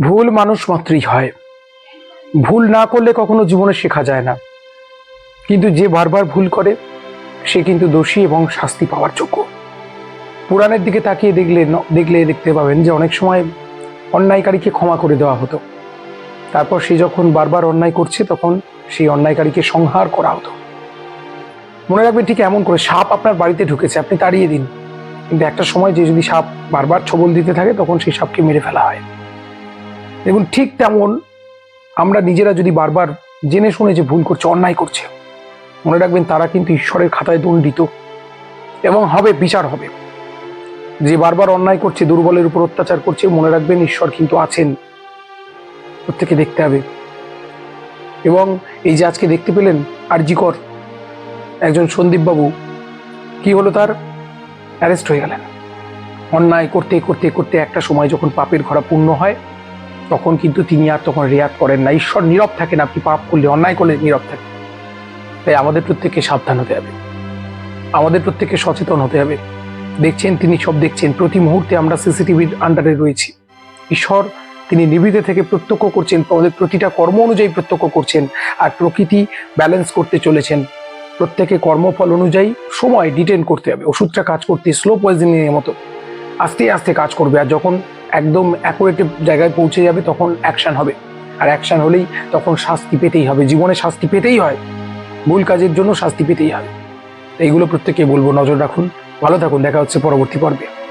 ভুল মানুষ মাত্রই হয়। ভুল না করলে কখনো জীবনে শেখা যায় না। কিন্তু যে বারবার ভুল করে, সে কিন্তু দোষী এবং শাস্তি পাওয়ার যোগ্য। পুরাণের দিকে তাকিয়ে দেখলে দেখলে দেখতে পাবেন যে অনেক সময় অন্যায়কারীকে ক্ষমা করে দেওয়া হতো। তারপর সে যখন বারবার অন্যায় করছে, তখন সেই অন্যায়কারীকে সংহার করা হতো। মনে রাখবেন ঠিক এমন করে, সাপ আপনার বাড়িতে ঢুকেছে, আপনি তাড়িয়ে দিন। কিন্তু একটা সময় যে যদি সাপ বারবার ছবল দিতে থাকে, তখন সেই সাপকে মেরে ফেলা হয়। দেখুন, ঠিক তেমন আমরা নিজেরা যদি বারবার জেনে শুনে যে ভুল করছে, অন্যায় করছে, মনে রাখবেন তারা কিন্তু ঈশ্বরের খাতায় দণ্ডিত এবং হবে, বিচার হবে। যে বারবার অন্যায় করছে, দুর্বলের উপর অত্যাচার করছে, মনে রাখবেন ঈশ্বর কিন্তু আছেন। প্রত্যেকে দেখতে হবে। এবং এই যে আজকে দেখতে পেলেন আরজিকর, একজন সন্দীপবাবু, কি হলো তার? অ্যারেস্ট হয়ে গেলেন। অন্যায় করতে করতে করতে একটা সময় যখন পাপের ঘরা পূর্ণ হয় তখন কিন্তু তিনি আর তখন রেয়াত করেন না। ঈশ্বর নীরব থাকেন, আপনি পাপ করলে, অন্যায় করলে নীরব থাকেন। তাই আমাদের প্রত্যেককে সাবধান হতে হবে। আমাদের প্রত্যেককে সচেতন হতে হবে। দেখছেন, তিনি সব দেখছেন। প্রতি মুহূর্তে আমরা সিসিটিভির আন্ডারে রয়েছি। ঈশ্বর, তিনি নিবিড়ে থেকে প্রত্যক্ষ করছেন, আমাদের প্রতিটা কর্ম অনুযায়ী প্রত্যক্ষ করছেন আর প্রকৃতি ব্যালেন্স করতে চলেছেন। প্রত্যেকে কর্মফল অনুযায়ী সময় ডিটেন করতে হবে। ওষুধটা কাজ করতে স্লো পয়জনিং এর মতো। আস্তে আস্তে কাজ করবে। আর যখন একদম অ্যাকুরেটিভ জায়গায় পৌঁছে যাবে, তখন অ্যাকশান হবে। আর অ্যাকশান হলেই তখন শাস্তি পেতেই হবে। জীবনে শাস্তি পেতেই হয়। ভুল কাজের জন্য শাস্তি পেতেই হবে। এইগুলো প্রত্যেকে বলব, নজর রাখুন। ভালো থাকুন। দেখা হচ্ছে পরবর্তী পর্বে।